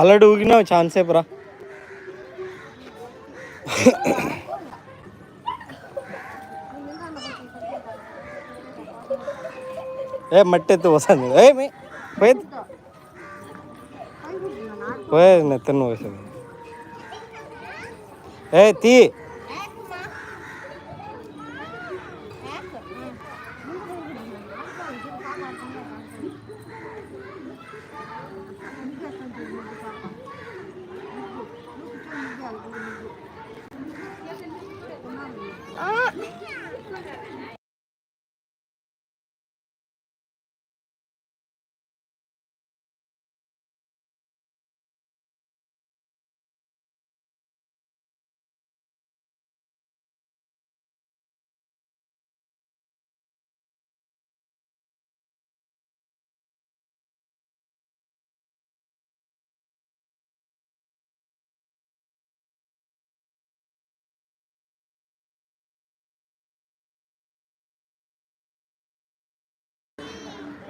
Already ఊగినావు chance సేపు రా ఏ మట్టి ఎత్తు వస్తుంది ఏ మీ పోయేది. పోయేది నెత్తను పోసేది. ఏ తీ. చిన్ను లెక్క పెట్టి పడేస్తుందా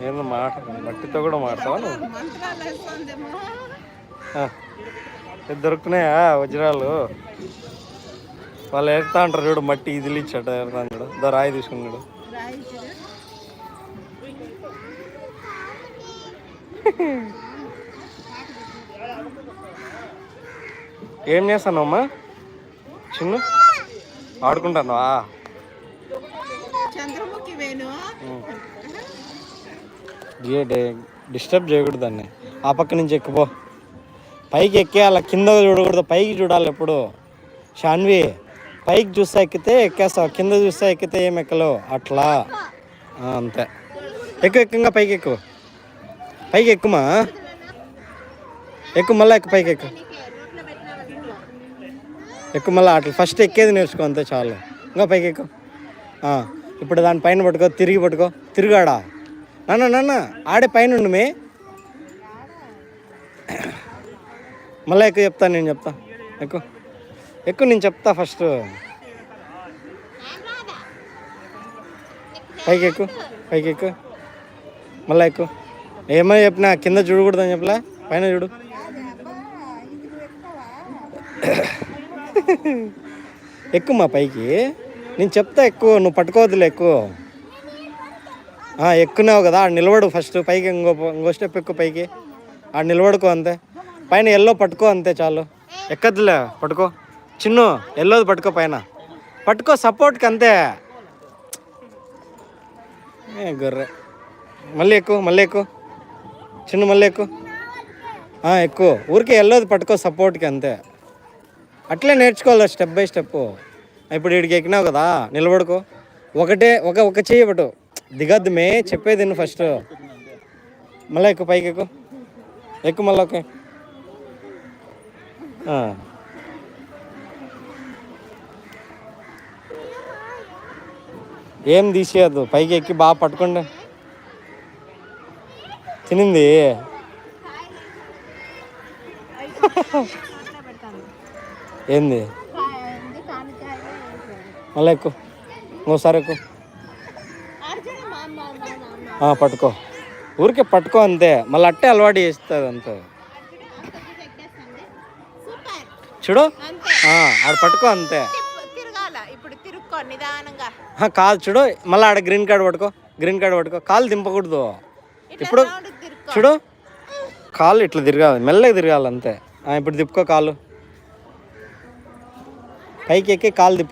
నేను మాట మట్టితో కూడా ఇది దొరుకుతున్నాయా వజ్రాలు? వాళ్ళు ఎడతా అంటారు చూడు మట్టి ఇదిలి ఇచ్చాడు ఎడతా చూడు దో రాయి తీసుకున్నాడు. ఏం చేస్తానమ్మా చిన్ను? ఆడుకుంటానువా చంద్రముఖి వేణు డిస్టర్బ్ చేయకూడదు దాన్ని ఆ పక్క నుంచి ఎక్కుపో. పైకి ఎక్కేయాల? అలా కింద చూడకూడదు. పైకి చూడాలి ఎప్పుడు. షాన్వి పైకి చూస్తే ఎక్కితే ఎక్కేస్తావు? కింద చూస్తే ఎక్కితే ఏం ఎక్కలేవు అట్లా. అంతే. ఎక్కువ ఎక్కువగా పైకి ఎక్కువ పైకి ఎక్కుమా? ఎక్కువ మళ్ళీ ఎక్కువ పైకి ఎక్కువ ఎక్కువ మళ్ళీ అట్లా. ఫస్ట్ ఎక్కేది నేర్చుకో అంతే చాలు. ఇంకా పైకి ఎక్కువ ఇప్పుడు దాని పైన పట్టుకో తిరిగి పట్టుకో. తిరుగాడా? నాన్న నాన్న ఆడే పైన మే. మళ్ళీ ఎక్కువ చెప్తాను నేను చెప్తా. ఎక్కువ ఎక్కువ నేను చెప్తా ఫస్ట్ పైకి ఎక్కువ పైకి ఎక్కువ. మళ్ళీ ఎక్కువ. ఏమైనా చెప్పినా కింద చూడకూడదని చెప్పలే? పైన చూడు. ఎక్కువ మా పైకి. నేను చెప్తా ఎక్కువ నువ్వు పట్టుకోవద్దులే ఎక్కువ. ఎక్కున్నావు కదా ఆడ నిలబడు ఫస్ట్ పైకి ఇంకో ఇంకో స్టెప్ ఎక్కువ పైకి. ఆడ నిలబడుకో అంతే. పైన ఎల్లో పట్టుకో అంతే చాలు. ఎక్కద్దులే? పట్టుకో. చిన్ను ఎల్లోది పట్టుకో పైన. పట్టుకో సపోర్ట్కి అంతే. గొర్రె. మళ్ళీ ఎక్కువ మళ్ళీ ఎక్కువ చిన్న మళ్ళీ ఎక్కువ ఎక్కువ ఊరికే ఎల్లోది పట్టుకో సపోర్ట్కి అంతే. అట్లే నేర్చుకోవాలి స్టెప్ బై స్టెప్ ఇప్పుడు వీడికి ఎక్కినావు కదా నిలబడుకో. ఒకటే ఒక ఒక చెయ్యి పట్టు. దిగద్దు మే చెప్పేది నువ్వు ఫస్ట్ మళ్ళీ ఎక్కువ పైకి ఎక్కువ ఎక్కువ మళ్ళీ ఓకే. ఏం తీసేయద్దు పైకి ఎక్కి బాగా పట్టుకోండి. తినింది. ఏంది? మళ్ళీ ఎక్కువ ఇంకోసారి ఎక్కువ పట్టుకో. ఊరికే పట్టుకో అంతే. మళ్ళీ అట్టే అలవాటు చేస్తుంది అంతే. చూడు. ఆడ పట్టుకో అంతే. కాదు చూడు. మళ్ళీ ఆడ గ్రీన్ కార్డ్ పట్టుకో. గ్రీన్ కార్డ్ పట్టుకో. కాలు దింపకూడదు. ఇప్పుడు చూడు. కాళ్ళు ఇట్లా తిరగాలి. మెల్లగా తిరగాలి అంతే. ఇప్పుడు తిప్పుకో కాలు. పైకి ఎక్కి కాలు తిప్పు